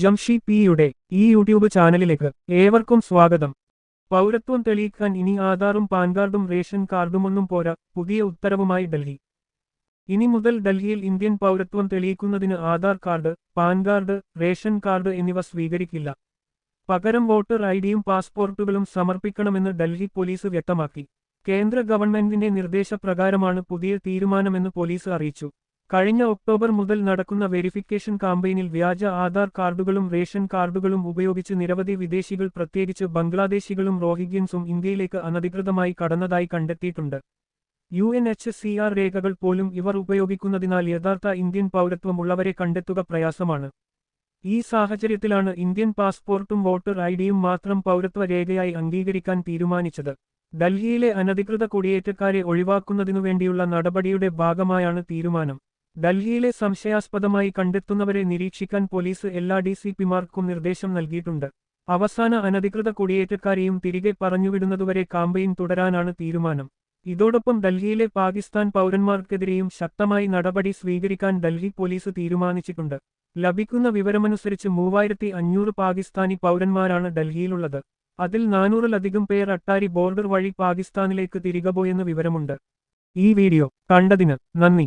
ജംഷി പിയുടെ ഈ യൂട്യൂബ് ചാനലിലേക്ക് ഏവർക്കും സ്വാഗതം. പൗരത്വം തെളിയിക്കാൻ ഇനി ആധാറും പാൻ കാർഡും റേഷൻ കാർഡുമൊന്നും പോരാ പുതിയ ഉത്തരവുമായി ഡൽഹി. ഇനി മുതൽ ഡൽഹിയിൽ ഇന്ത്യൻ പൗരത്വം തെളിയിക്കുന്നതിന് Aadhaar card PAN card ration card എന്നിവ സ്വീകരിക്കില്ല. പകരം വോട്ടർ ഐഡിയും പാസ്പോർട്ടുകളും സമർപ്പിക്കണമെന്ന് ഡൽഹി പോലീസ് വ്യക്തമാക്കി. കേന്ദ്ര ഗവൺമെന്റിന്റെ നിർദ്ദേശപ്രകാരമാണ് പുതിയ തീരുമാനമെന്ന് പോലീസ് അറിയിച്ചു. കഴിഞ്ഞ ഒക്ടോബർ മുതൽ നടക്കുന്ന വെരിഫിക്കേഷൻ കാമ്പയിനിൽ വ്യാജ ആധാർ കാർഡുകളും റേഷൻ കാർഡുകളും ഉപയോഗിച്ച് നിരവധി വിദേശികൾ പ്രത്യേകിച്ച് ബംഗ്ലാദേശികളും റോഹിംഗ്യൻസും ഇന്ത്യയിലേക്ക് അനധികൃതമായി കടന്നതായി കണ്ടെത്തിയിട്ടുണ്ട്. U N H C R രേഖകൾ പോലും ഇവർ ഉപയോഗിക്കുന്നതിനാൽ യഥാർത്ഥ ഇന്ത്യൻ പൗരത്വമുള്ളവരെ കണ്ടെത്തുക പ്രയാസമാണ്. ഈ സാഹചര്യത്തിലാണ് ഇന്ത്യൻ പാസ്പോർട്ടും വോട്ടർ ഐഡിയും മാത്രം പൗരത്വ രേഖയായി അംഗീകരിക്കാൻ തീരുമാനിച്ചത്. ഡൽഹിയിലെ അനധികൃത കുടിയേറ്റക്കാരെ ഒഴിവാക്കുന്നതിനുവേണ്ടിയുള്ള നടപടിയുടെ ഭാഗമായാണ് തീരുമാനം. ഡൽഹിയിലെ സംശയാസ്പദമായി കണ്ടെത്തുന്നവരെ നിരീക്ഷിക്കാൻ പോലീസ് എല്ലാ ഡി സി പിമാർക്കും നിർദ്ദേശം നൽകിയിട്ടുണ്ട്. അവസാന അനധികൃത കുടിയേറ്റക്കാരെയും തിരികെ പറഞ്ഞുവിടുന്നതുവരെ കാമ്പയിൻ തുടരാനാണ് തീരുമാനം. ഇതോടൊപ്പം ഡൽഹിയിലെ പാകിസ്ഥാൻ പൗരന്മാർക്കെതിരെയും ശക്തമായി നടപടി സ്വീകരിക്കാൻ ഡൽഹി പോലീസ് തീരുമാനിച്ചിട്ടുണ്ട്. ലഭിക്കുന്ന വിവരമനുസരിച്ച് മൂവായിരത്തി അഞ്ഞൂറ് പാകിസ്ഥാനി പൗരന്മാരാണ് ഡൽഹിയിലുള്ളത്. അതിൽ നാനൂറിലധികം പേർ അട്ടാരി ബോർഡർ വഴി പാകിസ്ഥാനിലേക്ക് തിരികെ പോയെന്ന് വിവരമുണ്ട്. ഈ വീഡിയോ കണ്ടതിന് നന്ദി.